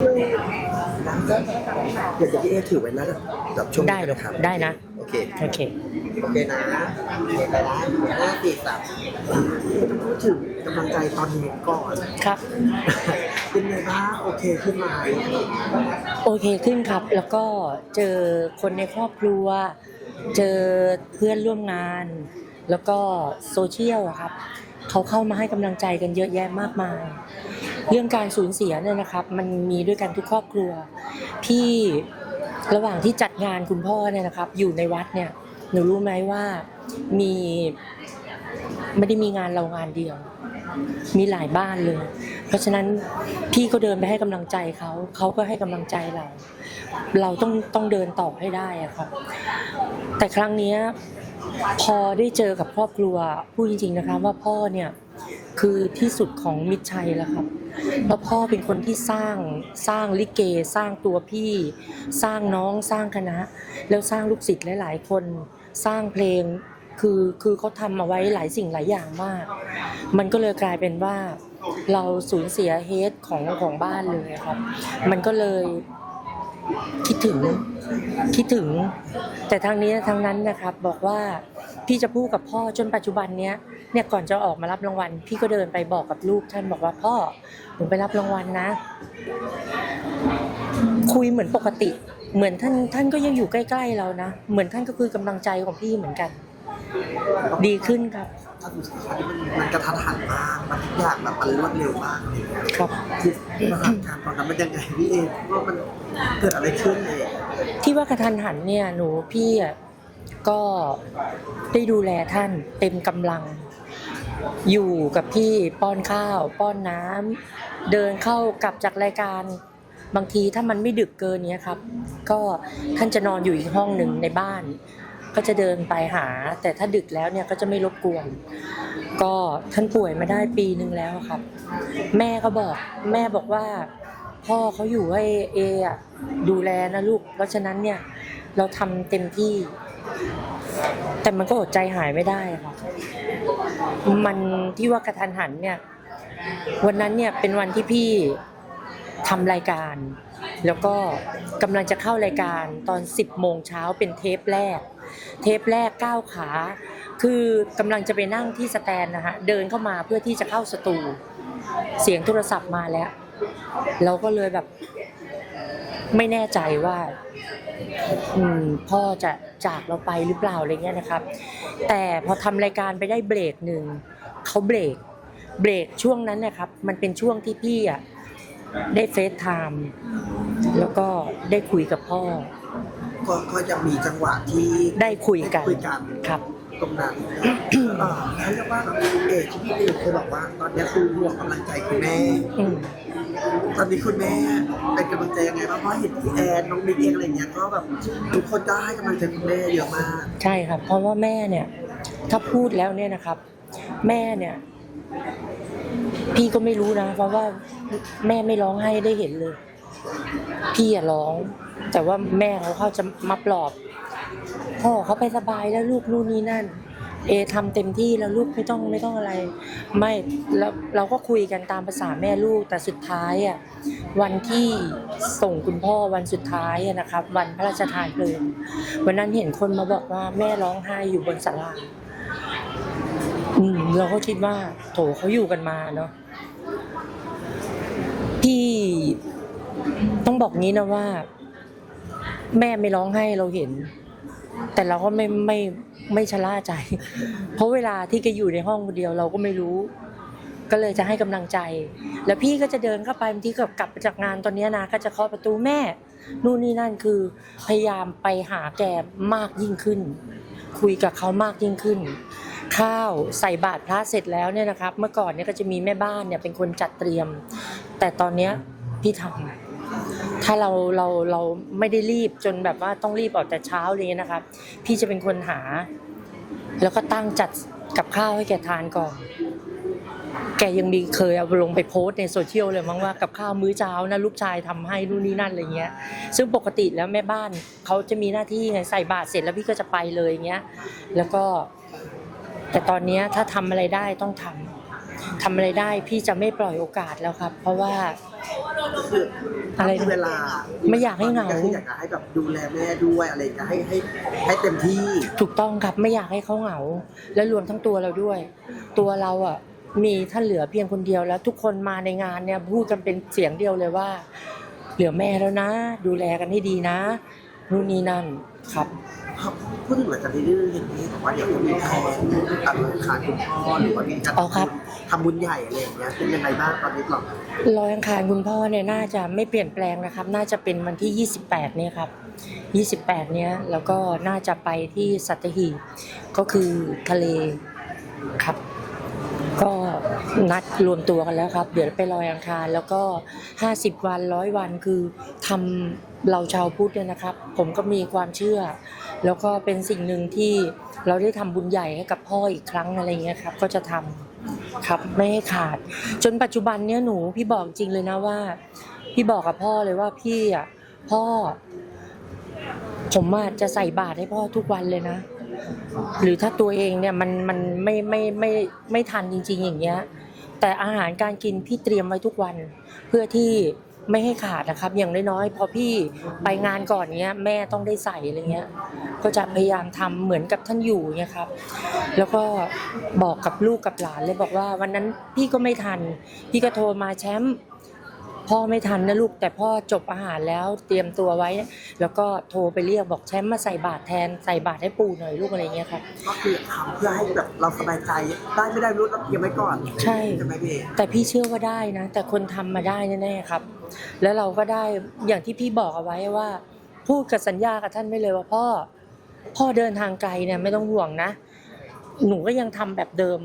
เดี๋ยวพี่เอถือไว้นะแบบช่วงได้นี้หรอนะครับได้นะ โอเค โอเค โอเคนะโอเคไปนะห้าสี่สามพูดถึงกำลังใจตอนนี้ก่อน ครับ เป็นไงบ้างโอเคขึ้นไหมโอเคขึ้นครับ แล้วก็เจอคนในครอบครัว เจอเพื่อนร่วมงาน แล้วก็โซเชียลอะครับ เขาเข้ามาให้กำลังใจกันเยอะแยะมากมาย เรื่องการสูญเสียเนี่ยนะครับ มันมีด้วยกันทุกครอบครัวที่ระหว่างที่จัดงานคุณพ่อเนี่ยนะครับ อยู่ในวัดเนี่ยหนูรู้ไหมว่ามีไม่ได้มีงานเรางานเดียว มีหลายบ้านเลย เพราะฉะนั้นพี่ก็เดินไปให้กำลังใจเขาเขาก็ให้กำลังใจเรา เราต้องต้องเดินต่อให้ได้อะครับ แต่ครั้งนี้ พอได้เจอกับครอบครัวพูดจริง ๆนะคะว่าพ่อเนี่ยคือที่สุดของมิตรชัยแล้วครับเพราะพ่อเป็นคนที่สร้างสร้างลิเก สร้างตัวพี่ สร้างน้องสร้างคณะ แล้วสร้างลูกศิษย์หลาย ๆ คน สร้างเพลงคือคือเขาทำมาไว้หลายสิ่งหลายอย่างมาก มันก็เลยกลายเป็นว่า เราสูญเสียเฮดของของบ้านเลยครับ มันก็เลย คิดถึงคิดถึง แต่ทางนี้ทางนั้นนะครับบอกว่าพี่จะพูดกับพ่อจนปัจจุบันเนี้ยเนี่ยก่อนจะออกมารับรางวัล พี่ก็เดินไปบอกกับลูกท่านบอกว่าพ่อหนูไปรับรางวัลนะ คุยเหมือนปกติ เหมือนท่านท่านก็ยังอยู่ใกล้ ๆ เรานะ เหมือนท่านก็คือกำลังใจของพี่เหมือนกัน ดีขึ้นครับ ถ้าดูสิครับมันมันกระทันหันมากมันทุกอย่างแบบมันรวดเร็วมากเลยครับคือสถาการณ์ตอนนั้นมันยังไงพี่เอว่ามันเกิดอะไรขึ้นเลยที่ว่ากระทันหันเนี่ยหนูพี่อะก็ได้ดูแลท่านเต็มกำลัง อยู่กับพี่ป้อนข้าว ป้อนน้ำเดินเข้ากลับจากรายการบางทีถ้ามันไม่ดึกเกินเนี้ยครับ ก็ท่านจะนอนอยู่อีกห้องหนึ่งในบ้าน ก็จะเดินไปหา แต่ถ้าดึกแล้วเนี่ยก็จะไม่รบกวน ก็ท่านป่วยมาได้ปีหนึ่งแล้วครับ แม่ก็บอก แม่บอกว่า พ่อเขาอยู่ให้เออะดูแลนะลูก เพราะฉะนั้นเนี่ยเราทำเต็มที่ แต่มันก็อดใจหายไม่ได้ค่ะมันที่ว่ากระทันหันเนี่ย วันนั้นเนี่ยเป็นวันที่พี่ทำรายการ แล้วก็กำลังจะเข้ารายการตอน 10 โมงเช้าเป็นเทปแรก เทปแรกก้าวขา คือกำลังจะไปนั่งที่สแตนนะฮะเดินเข้ามาเพื่อที่จะเข้าสตู เสียงโทรศัพท์มาแล้ว เราก็เลยแบบ ไม่แน่ใจว่า อืมพ่อจะจากเราไปหรือเปล่าอะไรเงี้ยนะครับ แต่พอทำรายการไปได้เบรกหนึ่งเขาเบรก เบรกช่วงนั้นนะครับ มันเป็นช่วงที่พี่อะได้เฟซไทม์ แล้วก็ได้คุยกับพ่อ ก็ก็จะมีจังหวะที่ได้คุยกันได้คุยกัน ครับ ตรงนั้นเอ่อเขาเรียกว่าเอกที่พี่เอกเคยบอกว่า ตอนนี้คือห่วงกำลังใจคุณแม่อืม ตอนนี้คุณแม่เป็นกำลังใจยังไงบ้างเพราะเห็นพี่แอนน้องบิ๊กเองอะไรเงี้ยก็แบบทุกคนก็ให้กำลังใจคุณแม่เยอะมาก ใช่ครับ เพราะว่าแม่เนี่ย ถ้าพูดแล้วเนี่ยนะครับ แม่เนี่ย พี่ก็ไม่รู้นะ เพราะว่าแม่ไม่ร้องให้ได้เห็นเลย พี่อะร้อง แต่ว่าแม่เขาเขาจะมาปลอบ พ่อเขาไปสบายแล้วลูกนู่นนี่นั่น เอทำเต็มที่แล้วลูกไม่ต้องไม่ต้องอะไร ไม่แล้วเราก็คุยกันตามภาษาแม่ลูกแต่สุดท้ายอะวันที่ส่งคุณพ่อวันสุดท้ายอะนะครับ วันพระราชทานเพลิงวันนั้นเห็นคนมาบอกว่าแม่ร้องไห้อยู่บนศาลาอืมเราก็คิดว่า โถเขาอยู่กันมาเนาะพี่ ต้องบอกงี้นะว่า แม่ไม่ร้องไห้เราเห็น แต่เราก็ไม่ไม่ไม่ชะล่าใจ เพราะเวลาที่แกอยู่ในห้องคนเดียวเราก็ไม่รู้ ก็เลยจะให้กำลังใจ แล้วพี่ก็จะเดินเข้าไปบางทีกับกลับจากงานตอนนี้นะก็จะเคาะประตูแม่ นู่นนี่นั่นคือพยายามไปหาแกมากยิ่งขึ้น คุยกับเขามากยิ่งขึ้น ข้าวใส่บาตรพระเสร็จแล้วเนี่ยนะครับ เมื่อก่อนเนี่ยก็จะมีแม่บ้านเนี่ยเป็นคนจัดเตรียม แต่ตอนเนี้ยพี่ทำ ถ้าเราเราเราไม่ได้รีบจนแบบว่าต้องรีบออกแต่เช้าอะไรเงี้ยนะครับ พี่จะเป็นคนหา แล้วก็ตั้งจัดกับข้าวให้แกทานก่อน แกยังมีเคยเอาลงไปโพสในโซเชียลเลยมั้งว่ากับข้าวมื้อเช้านะลูกชายทำให้นู่นนี่นั่นอะไรเงี้ย ซึ่งปกติแล้วแม่บ้านเขาจะมีหน้าที่ไงใส่บาตรเสร็จแล้วพี่ก็จะไปเลยเงี้ย แล้วก็ แต่ตอนนี้ถ้าทำอะไรได้ต้องทำ ทำอะไรได้พี่จะไม่ปล่อยโอกาสแล้วครับ เพราะว่า คืออะไรนะเวลาไม่อยากให้เหงาคืออยากจะให้แบบดูแลแม่ด้วยอะไรอย่างเงี้ยให้ให้ให้เต็มที่ถูกต้องครับไม่อยากให้เขาเหงา และรวมทั้งตัวเราด้วย ตัวเราอะมีท่านเหลือเพียงคนเดียวแล้ว ทุกคนมาในงานเนี่ยพูดกันเป็นเสียงเดียวเลยว่า เหลือแม่แล้วนะ ดูแลกันให้ดีนะนู่นนี่นั่น ครับ พูดถึงหลังจากนี้เห็นนี้บอกว่าเดี๋ยวจะมีแผนตัดราคาคุณพ่อหรือว่ามีการอ๋อครับ ทำบุญใหญ่อะไรอย่างเงี้ยเป็นยังไงบ้างตอนนี้ก่อนรอยอังคารคุณพ่อเนี่ยน่าจะไม่เปลี่ยนแปลงนะครับ น่าจะเป็นวันที่ 28 เนี่ยครับ 28 เนี้ยแล้วก็น่าจะไปที่สัตหีบก็คือทะเลครับก็ นัดรวมตัวกันแล้วครับ เดี๋ยวไปลอยอังคาร แล้วก็ 50 วันร้อยวันคือทำเราชาวพุทธเนี่ยนะครับ ผมก็มีความเชื่อ แล้วก็เป็นสิ่งหนึ่งที่เราได้ทำบุญใหญ่ให้กับพ่ออีกครั้งอะไรเงี้ยครับ ก็จะทำครับไม่ให้ขาด จนปัจจุบันเนี้ยหนูพี่บอกจริงเลยนะว่า พี่บอกกับพ่อเลยว่าพี่อะพ่อ ผมอะจะใส่บาตรให้พ่อทุกวันเลยนะหรือถ้าตัวเองเนี่ยมันมันไม่ไม่ไม่ไม่ทันจริง ๆ อย่างเงี้ย แต่อาหารการกินพี่เตรียมไว้ทุกวัน เพื่อที่ไม่ให้ขาดนะครับ อย่างน้อยๆพอพี่ไปงานก่อนเนี้ยแม่ต้องได้ใส่อะไรเงี้ย ก็จะพยายามทำเหมือนกับท่านอยู่เนี้ยครับ แล้วก็บอกกับลูกกับหลานเลยบอกว่า วันนั้นพี่ก็ไม่ทัน พี่ก็โทรมาแชมป์ พ่อไม่ทันนะลูกแต่พ่อจบอาหารแล้วเตรียมตัวไว้ แล้วก็โทรไปเรียกบอกแชมป์มาใส่บาตรแทนใส่บาตรให้ปู่หน่อยลูกอะไรเงี้ยครับก็คือทำเพื่อให้แบบเราสบายใจได้ไม่ได้รู้เราเตรียมไว้ก่อนใช่ใช่ไหมพี่แต่พี่เชื่อว่าได้นะ แต่คนทำมาได้แน่ๆครับ แล้วเราก็ได้อย่างที่พี่บอกเอาไว้ว่า พูดกับสัญญากับท่านไม่เลยว่าพ่อ พ่อเดินทางไกลเนี่ยไม่ต้องห่วงนะ หนูก็ยังทำแบบเดิม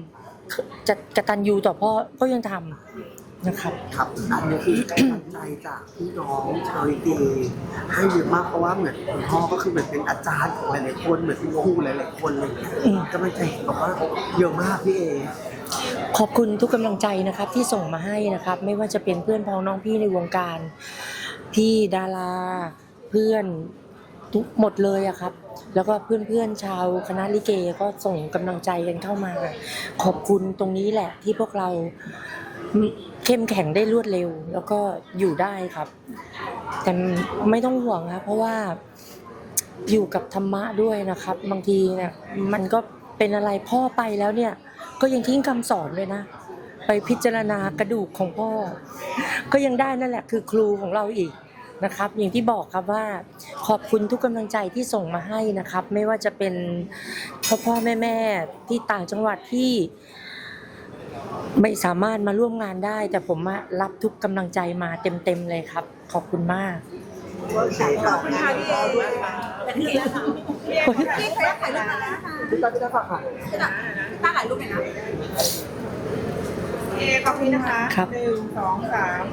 จะกตัญญูต่อพ่อก็ยังทำ นะครับครับอันนี้คือกำลังใจจากพี่น้องชาวลิเกให้เยอะมากเพราะว่าเหมือนคุณพ่อก็คือเหมือนเป็นอาจารย์ของหลายๆคนเหมือนเป็นครูหลายๆคนอะไรอย่างเลยอืมกำลังใจบอกว่าเยอะมากพี่เอขอบคุณทุกกำลังใจนะครับที่ส่งมาให้นะครับ ไม่ว่าจะเป็นเพื่อนพ้องน้องพี่ในวงการ พี่ดาราเพื่อนทุกหมดเลยอะครับ แล้วก็เพื่อนๆชาวคณะลิเกก็ส่งกำลังใจกันเข้ามา ขอบคุณตรงนี้แหละที่พวกเรา เข้มแข็งได้รวดเร็ว แล้วก็อยู่ได้ครับ แต่ไม่ต้องห่วงครับ เพราะว่าอยู่กับธรรมะด้วยนะครับ บางทีเนี่ยมันก็เป็นอะไรพ่อไปแล้วเนี่ย ก็ยังทิ้งคำสอนเลยนะ ไปพิจารณากระดูกของพ่อ ก็ยังได้นั่นแหละคือครูของเราอีกนะครับ อย่างที่บอกครับว่าขอบคุณทุกกำลังใจที่ส่งมาให้นะครับ ไม่ว่าจะเป็นพ่อพ่อแม่แม่ที่ต่างจังหวัดที่ ไม่สามารถมาร่วมงานได้ แต่ผมรับทุกกำลังใจมาเต็มๆเลยครับ ขอบคุณมากขอบคุณค่ะพี่เอเป็นที่แล้วค่ะพี่เคยถ่ายรูปมาแล้วค่ะพี่ตาพี่ตาฝากค่ะตาถ่ายรูปไหนนะเอขอบคุณนะคะหนึ่งสองสาม